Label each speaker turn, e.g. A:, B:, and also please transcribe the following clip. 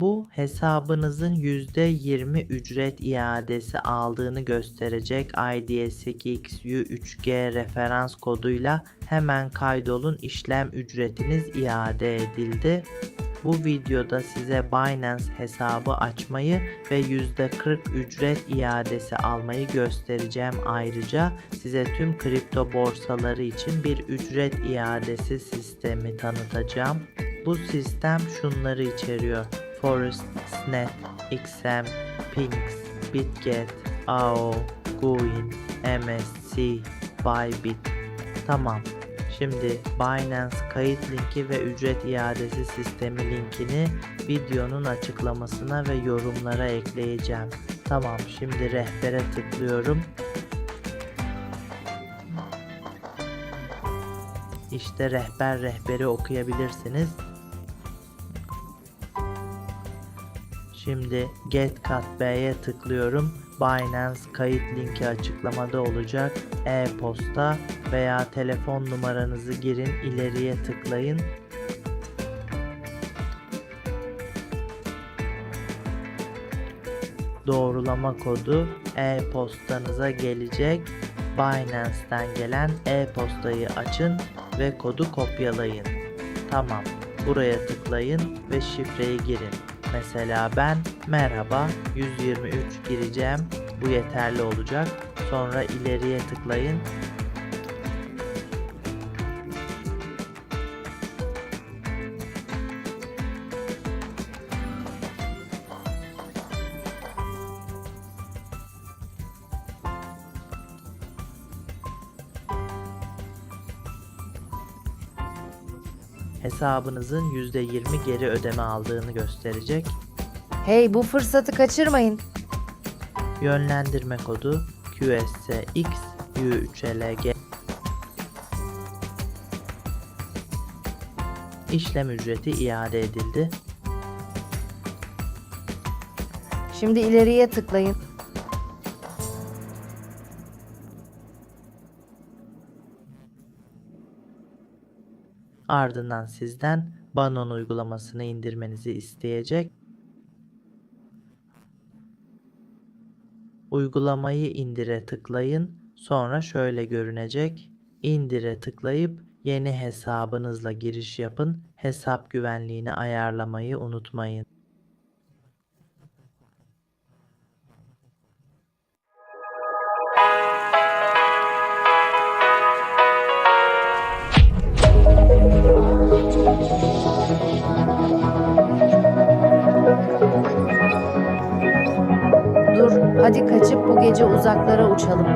A: Bu hesabınızın %20 ücret iadesi aldığını gösterecek IDS2XU3G referans koduyla hemen kaydolun işlem ücretiniz iade edildi. Bu videoda size Binance hesabı açmayı ve %40 ücret iadesi almayı göstereceğim. Ayrıca size tüm kripto borsaları için bir ücret iadesi sistemi tanıtacağım. Bu sistem şunları içeriyor. Forest, Snap, XM, Pinx, Bitget, AO, Guin, MSC, Bybit. Tamam. Şimdi Binance kayıt linki ve ücret iadesi sistemi linkini videonun açıklamasına ve yorumlara ekleyeceğim. Tamam şimdi rehbere tıklıyorum. İşte rehber rehberi okuyabilirsiniz. Şimdi Get Cut B'ye tıklıyorum. Binance kayıt linki açıklamada olacak. E-posta veya telefon numaranızı girin, ileriye tıklayın. Doğrulama kodu e-postanıza gelecek. Binance'ten gelen e-postayı açın ve kodu kopyalayın. Tamam. Buraya tıklayın ve şifreyi girin. Mesela ben merhaba 123 gireceğim. Bu yeterli olacak. Sonra ileriye tıklayın. Hesabınızın %20 geri ödeme aldığını gösterecek.
B: Hey bu fırsatı kaçırmayın.
A: Yönlendirme kodu QSX U3LG İşlem ücreti iade edildi.
B: Şimdi ileriye tıklayın.
A: Ardından sizden Banon uygulamasını indirmenizi isteyecek. Uygulamayı indire tıklayın. Sonra şöyle görünecek. İndire tıklayıp yeni hesabınızla giriş yapın. Hesap güvenliğini ayarlamayı unutmayın.
B: Hadi kaçıp bu gece uzaklara uçalım.